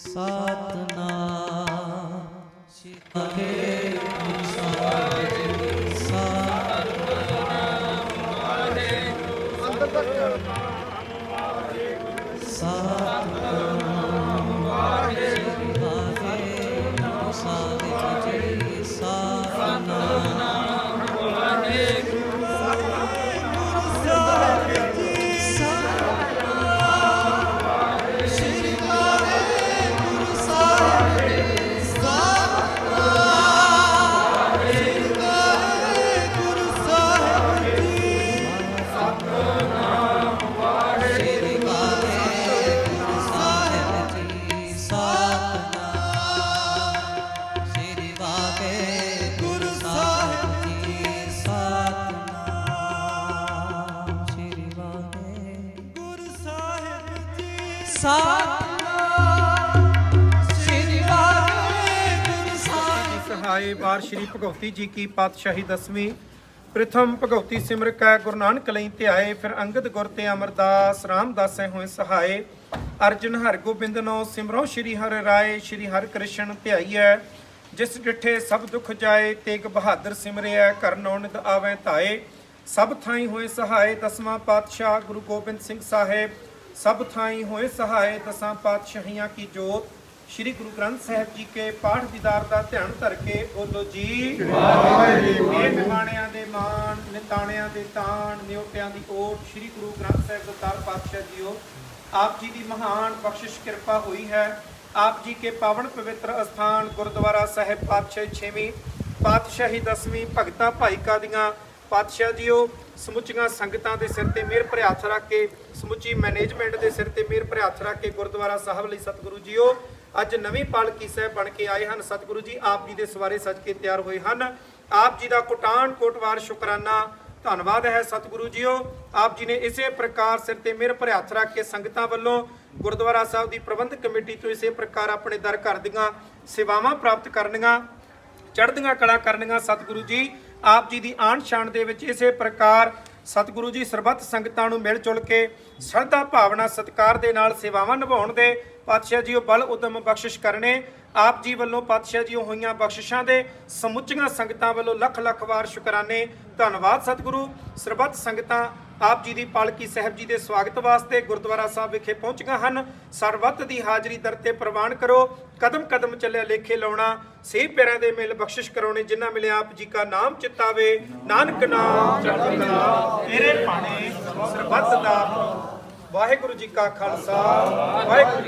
ਸਤਨਾਮ ਸ਼ਿਵਾਏ ਗੁਰੂ ਸਾਹਿਬ ਜੀ ਸਤਨਾਮ ਸਤਨਾਮ ਸ਼ਿਵਾਏ ਸਹਾਈ ਬਾਰ ਸ਼੍ਰੀ ਭਗਵਤੀ ਜੀ ਕੀ ਪਾਤਸ਼ਾਹੀ ਦਸਵੀਂ ਪ੍ਰਥਮ ਭਗਵਤੀ ਸਿਮਰ ਕੈ ਗੁਰੂ ਨਾਨਕ ਲਈ ਧਿਆਏ ਫਿਰ ਅੰਗਦ ਗੁਰ ਤੇ ਅਮਰਦਾਸ ਰਾਮਦਾਸੈ ਹੋਏ ਸਹਾਏ। ਅਰਜਨ ਹਰਗੋਬਿੰਦ ਨੋ, ਸਿਮਰੋ ਸ਼੍ਰੀ ਹਰਿ ਰਾਏ, ਸ਼੍ਰੀ ਹਰਿ ਕ੍ਰਿਸ਼ਨ ਧਿਆਈਐ। ਜਿਸ ਡਿਠੇ ਸਭ ਦੁਖ ਜਾਏ, ਤੇਗ ਬਹਾਦਰ ਸਿਮਰਿਐ ਕਰਨੋ ਨਿਦ ਆਵੈ ਧਾਏ। ਸਭ ਥਾਈ ਹੋਏ ਸਹਾਏ, ਦਸਵਾਂ ਪਾਤਸ਼ਾਹ ਗੁਰੂ ਗੋਬਿੰਦ ਸਿੰਘ ਸਾਹਿਬ। ਸਭ ਥਾਈ ਹੋਏ ਸਹਾਏ ਦਸਾਂ ਪਾਤਸ਼ਾਹੀਆਂ ਕੀ ਜੋਤ। ਸ਼੍ਰੀ ਗੁਰੂ ਗ੍ਰੰਥ ਸਾਹਿਬ ਜੀ ਕੇ ਪਾਠ ਦੀਦਾਰ ਦਾ ਧਿਆਨ ਧਰ ਕੇ ਬੋਲੋ ਜੀ। ਵਾਹਿਗੁਰੂ ਇਹ ਨਿਮਾਣਿਆਂ ਦੇ ਮਾਣ, ਨਿਤਾਣਿਆਂ ਦੇ ਤਾਣ, ਨਿਉਟਿਆਂ ਦੀ ਓਟ ਸ਼੍ਰੀ ਗੁਰੂ ਗ੍ਰੰਥ ਸਾਹਿਬ ਦਤਾਰ ਪਾਤਸ਼ਾਹ ਜੀਓ। ਆਪ ਜੀ ਦੀ ਮਹਾਨ ਬਖਸ਼ਿਸ਼ ਕਿਰਪਾ ਹੋਈ ਹੈ। ਆਪ ਜੀ ਕੇ ਪਾਵਨ ਪਵਿੱਤਰ ਅਸਥਾਨ ਗੁਰਦੁਆਰਾ ਸਾਹਿਬ ਪਾਤਸ਼ਾਹੀ ਛੇਵੀਂ, ਪਾਤਸ਼ਾਹੀ ਦਸਵੀਂ ਭਗਤਾ ਭਾਈਕਾ ਦੀਆਂ। ਪਾਤਸ਼ਾਹ ਜੀਓ, ਸਮੁੱਚੀਆਂ ਸੰਗਤਾਂ ਦੇ ਸਿਰ ਤੇ ਮਿਹਰ ਭਰਿਆ ਰੱਖ ਕੇ ਸਮੁੱਚੀ ਮੈਨੇਜਮੈਂਟ ਦੇ ਸਿਰ ਤੇ ਮਿਹਰ ਭਰਿਆ ਹੱਥ ਰੱਖ ਕੇ ਗੁਰਦੁਆਰਾ ਸਾਹਿਬ ਲਈ ਸਤਿਗੁਰੂ ਜੀਓ। ਅੱਜ ਨਵੀਂ ਪਾਲਕੀ ਸਾਹਿਬ ਬਣ ਕੇ ਆਏ ਹਨ। ਸਤਿਗੁਰੂ ਜੀ ਆਪ ਜੀ ਦੇ ਸਵਾਰੇ ਸਜ ਕੇ ਤਿਆਰ ਹੋਏ ਹਨ। ਆਪ ਜੀ ਦਾ ਕੋਟਾਨ ਕੋਟਵਾਰ ਸ਼ੁਕਰਾਨਾ। ਧੰਨਵਾਦ ਹੈ ਸਤਿਗੁਰੂ ਜੀਓ। ਆਪ ਜੀ ਨੇ ਇਸੇ ਪ੍ਰਕਾਰ ਸਿਰ ਤੇ ਮਿਹਰ ਭਰਿਆ ਹੱਥ ਰੱਖ ਕੇ ਸੰਗਤਾਂ ਵੱਲੋਂ ਗੁਰਦੁਆਰਾ ਸਾਹਿਬ ਦੀ ਪ੍ਰਬੰਧਕ ਕਮੇਟੀ ਤੋਂ ਇਸੇ ਪ੍ਰਕਾਰ ਆਪਣੇ ਦਰ ਘਰ ਦੀਆਂ ਸੇਵਾਵਾਂ ਪ੍ਰਾਪਤ ਕਰਨੀਆਂ, ਚੜ੍ਹਦੀਆਂ ਕਲਾ ਕਰਨੀਆਂ। ਸਤਿਗੁਰੂ ਜੀ ਆਪ ਜੀ ਦੀ ਆਣ ਸ਼ਾਨ ਦੇ ਵਿੱਚ ਇਸੇ ਪ੍ਰਕਾਰ ਸਤਿਗੁਰੂ ਜੀ ਸਰਬੱਤ ਸੰਗਤਾਂ ਨੂੰ ਮਿਲ ਜੁਲ ਕੇ ਸ਼ਰਧਾ, ਭਾਵਨਾ, ਸਤਿਕਾਰ ਦੇ ਨਾਲ ਸੇਵਾਵਾਂ ਨਿਭਾਉਣ ਦੇ ਪਾਤਸ਼ਾਹ ਜੀ ਉਹ ਬਲ ਉਦਮ ਬਖਸ਼ਿਸ਼ ਕਰਨੇ, ਆਪ ਜੀ ਵੱਲੋਂ ਪਾਤਸ਼ਾਹ ਜੀਓ ਹੋਈਆਂ ਬਖਸ਼ਿਸ਼ਾਂ ਦੇ ਸਮੁੱਚੀਆਂ ਸੰਗਤਾਂ ਵੱਲੋਂ ਲੱਖ ਲੱਖ ਵਾਰ ਸ਼ੁਕਰਾਨੇ। ਧੰਨਵਾਦ ਸਤਿਗੁਰੂ। ਸਰਬੱਤ ਸੰਗਤਾਂ ਆਪ ਜੀ ਦੀ ਪਾਲਕੀ ਸਾਹਿਬ ਜੀ ਦੇ ਸਵਾਗਤ ਵਾਸਤੇ ਗੁਰਦੁਆਰਾ ਸਾਹਿਬ ਵਿਖੇ ਪਹੁੰਚੀਆਂ ਹਨ। ਸਰਬੱਤ ਦੀ ਹਾਜ਼ਰੀ ਦਰ ਤੇ ਪ੍ਰਵਾਨ ਕਰੋ। ਕਦਮ ਕਦਮ ਚੱਲਿਆ ਲੇਖੇ ਲਾਉਣਾ। ਸੇ ਪਿਆਰਿਆਂ ਦੇ ਮਿਲ ਬਖਸ਼ਿਸ਼ ਕਰਾਉਣੇ ਜਿਨ੍ਹਾਂ ਮਿਲੇ ਆਪ ਜੀ ਕਾ ਨਾਮ ਚਿਤਾਵੇ। ਨਾਨਕ ਨਾਮ, ਚੜ੍ਹਦੀ ਤੇਰੇ ਪਾਣੇ, ਸਰਬੱਤ ਦਾ। ਵਾਹਿਗੁਰੂ ਜੀ ਕਾ ਖਾਲਸਾ, ਵਾਹਿਗੁਰੂ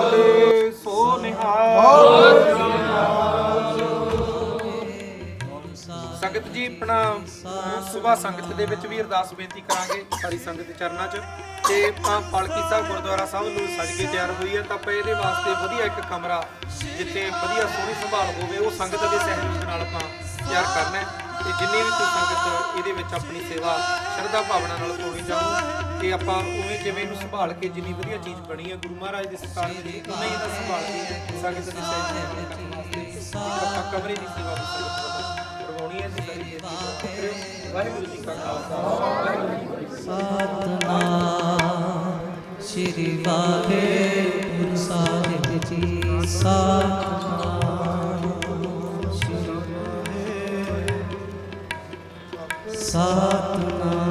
ਸਵੇਰ ਸੰਗਤ ਦੇ ਵਿੱਚ ਵੀ ਅਰਦਾਸ ਬੇਨਤੀ ਕਰਾਂਗੇ ਸਾਰੀ ਸੰਗਤ ਦੇ ਚਰਨਾਂ 'ਚ। ਤੇ ਆਪਾਂ ਪਾਲਕੀ ਸਾਹਿਬ, ਗੁਰਦੁਆਰਾ ਸਾਹਿਬ ਨੂੰ ਸਜ ਕੇ ਤਿਆਰ ਹੋਈ ਹੈ। ਤਾਂ ਆਪਾਂ ਇਹਦੇ ਵਾਸਤੇ ਵਧੀਆ ਇੱਕ ਕਮਰਾ, ਜਿੱਥੇ ਵਧੀਆ ਸੋਹਣੀ ਸੰਭਾਲ ਹੋਵੇ, ਉਹ ਸੰਗਤ ਦੇ ਸਹਿਯੋਗ ਨਾਲ ਆਪਾਂ ਤਿਆਰ ਕਰਨਾ ਹੈ। ਤੇ ਜਿੰਨੀ ਵੀ ਕੋਈ ਸੰਗਤ, ਇਹਦੇ ਵਿੱਚ ਆਪਣੀ ਸੇਵਾ, ਸ਼ਰਧਾ ਭਾਵਨਾ ਨਾਲ ਪਾਉਣੀ ਚਾਹੋ ਤੇ ਆਪਾਂ ਉਵੇਂ ਜਿਵੇਂ ਇਹਨੂੰ ਸੰਭਾਲ ਕੇ ਜਿੰਨੀ ਵਧੀਆ ਚੀਜ਼ ਬਣੀ ਹੈ, ਗੁਰੂ ਮਹਾਰਾਜ ਦੇ ਸਤਾਨ ਦੇ ਲਈ ਉਨਾ ਹੀ ਇਹਦਾ ਸੰਭਾਲ ਕੇ ਸੰਗਤ ਦੇ ਸਹਿਯੋਗ ਨਾਲ ਕਰਨ ਵਾਸਤੇ ਆਪਾਂ ਕਮਰੇ ਦੀ ਸੇਵਾ ਵੀ ਸੰਗਤ ਵੱਲੋਂ ਕਰਵਾਉਣੀ ਹੈ ਤੇ ਵਾਹਿਗੁਰੂ ਜੀ ਕਾ ਖਾਲਸਾ। ਸਤਨਾਮ ਸ਼੍ਰੀ ਵਾਹਿਗੁਰੂ ਸਾਹਿਬ ਜੀ ਸਤਨਾਮ ਸਤਨਾਮ